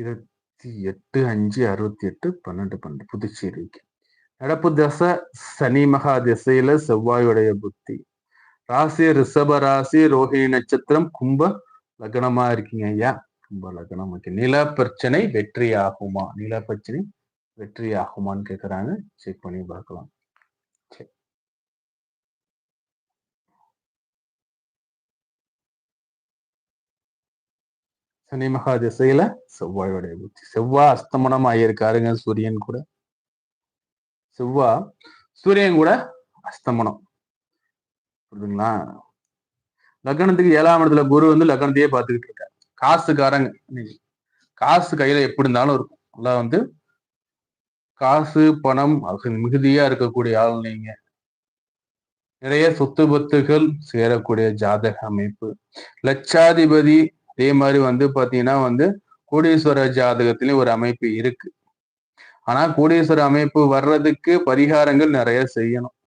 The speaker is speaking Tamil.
இருபத்தி எட்டு அஞ்சு அறுபத்தி எட்டு பன்னெண்டு பன்னெண்டு புதுச்சேரிக்கு நடப்பு தசை சனி மகா திசையில செவ்வாயுடைய புத்தி. ராசி ரிஷப ராசி ரோஹிணி நட்சத்திரம் கும்ப லக்னமா இருக்கீங்க ஐயா. கும்ப லக்னம் ஓகே. நில பிரச்சனை வெற்றி ஆகுமா நில பிரச்சனை வெற்றி ஆகுமான்னு கேக்குறாங்க. செக் பண்ணி பார்க்கலாம். சரி. சனி மகா திசையில செவ்வாயோடைய புத்தி. செவ்வாய் அஸ்தமனம் ஆகியிருக்காருங்க சூரியன் கூட. செவ்வா சூரியன் கூட அஸ்தமனம். புரியுதுங்களா? லக்னத்துக்கு ஏழாம் இடத்துல குரு வந்து லக்னத்தையே பார்த்துக்கிட்டு இருக்காரு. காசுக்காரங்க காசு கையில எப்படி இருந்தாலும் இருக்கும். அதான் வந்து காசு பணம் அது மிகுதியா இருக்கக்கூடிய ஆள் நீங்க. நிறைய சொத்து பத்துகள் சேரக்கூடிய ஜாதக அமைப்பு. லட்சாதிபதி அதே மாதிரி வந்து பாத்தீங்கன்னா வந்து கோடீஸ்வர ஜாதகத்திலயும் ஒரு அமைப்பு இருக்கு. ஆனா கோடீஸ்வர அமைப்பு வர்றதுக்கு பரிகாரங்கள் நிறைய செய்யணும்.